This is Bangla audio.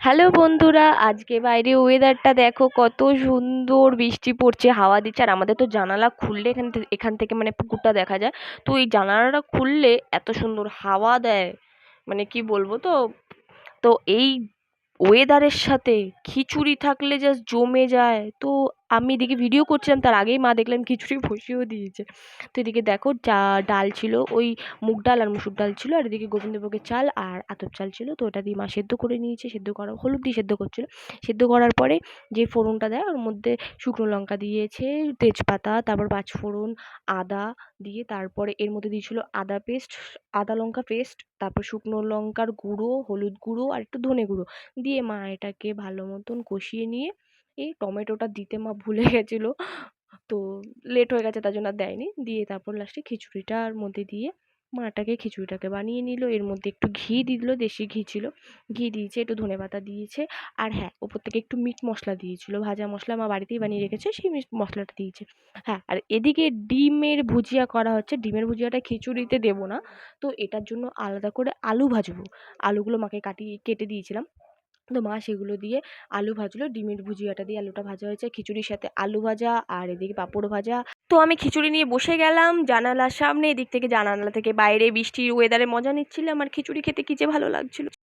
হ্যালো বন্ধুরা, আজকে বাইরে ওয়েদারটা দেখো কত সুন্দর বৃষ্টি পড়ছে, হাওয়া দিচ্ছে, আর আমাদের তো জানালা খুললে এখান থেকে এখান থেকে মানে পুকুরটা দেখা যায়। তো এই জানালাটা খুললে এত সুন্দর হাওয়া দেয় মানে কি বলব তো? তো এই ওয়েদারের সাথে খিচুড়ি থাকলে জাস্ট জমে যায়, তো আমি এদিকে ভিডিও করছিলাম, তার আগেই মা দেখলাম খিচুড়ি বসিয়েও দিয়েছে। তো এদিকে দেখো, চা, ডাল ছিল, ওই মুগ ডাল আর মুসুর ডাল ছিল, আর এদিকে গোবিন্দভোগের চাল আর আতপ চাল ছিল। তো ওটা দিয়ে মা সেদ্ধ করে নিয়েছে, সেদ্ধ করা, হলুদ দিয়ে সেদ্ধ করছিল। সেদ্ধ করার পরে যে ফোড়নটা দেয়, ওর মধ্যে শুকনো লঙ্কা দিয়েছে, তেজপাতা, তারপর পাঁচফোড়ন, আদা দিয়ে তারপরে এর মধ্যে দিয়েছিল আদা পেস্ট আদা লঙ্কা পেস্ট তারপর শুকনো লঙ্কার গুঁড়ো, হলুদ গুঁড়ো আর একটু ধনে গুঁড়ো। দিয়ে মা এটাকে ভালো মতন কষিয়ে নিয়ে এই টমেটোটা দিতে মা ভুলে গেছিল। তো লেট হয়ে গেছে, তার জন্য আর দেয়নি। দিয়ে তারপর লাস্টে খিচুড়িটার মধ্যে দিয়ে মা এটাকে খিচুড়িটাকে বানিয়ে নিল। এর মধ্যে একটু ঘি দিল, দেশি ঘি ছিল। ঘি দিয়েছে, একটু ধনেপাতা দিয়েছে। আর হ্যাঁ ওপর থেকে একটু মিট মশলা দিয়েছিল। ভাজা মশলা মা বাড়িতেই বানিয়ে রেখেছে, সেই মিট মশলাটা দিয়েছে। হ্যাঁ আর এদিকে ডিমের ভুজিয়া করা হচ্ছে। ডিমের ভুজিয়াটা খিচুড়িতে দেবো না। তো এটার জন্য আলাদা করে আলু ভাজবো। আলুগুলো মাকে কাটিয়ে, কেটে দিয়েছিলাম। তো মা সেগুলো দিয়ে আলু ভাজলো, ডিমের ভুজিয়াটা দিয়ে আলুটা ভাজা হয়েছে, খিচুড়ির সাথে আলু ভাজা আর এদিকে পাঁপড় ভাজা। তো আমি খিচুড়ি নিয়ে বসে গেলাম, জানালার সামনে, এদিক থেকে জানালা থেকে বাইরে বৃষ্টির ওয়েদারে মজা নিচ্ছিলাম, আর খিচুড়ি খেতে কী যে ভালো লাগছিল।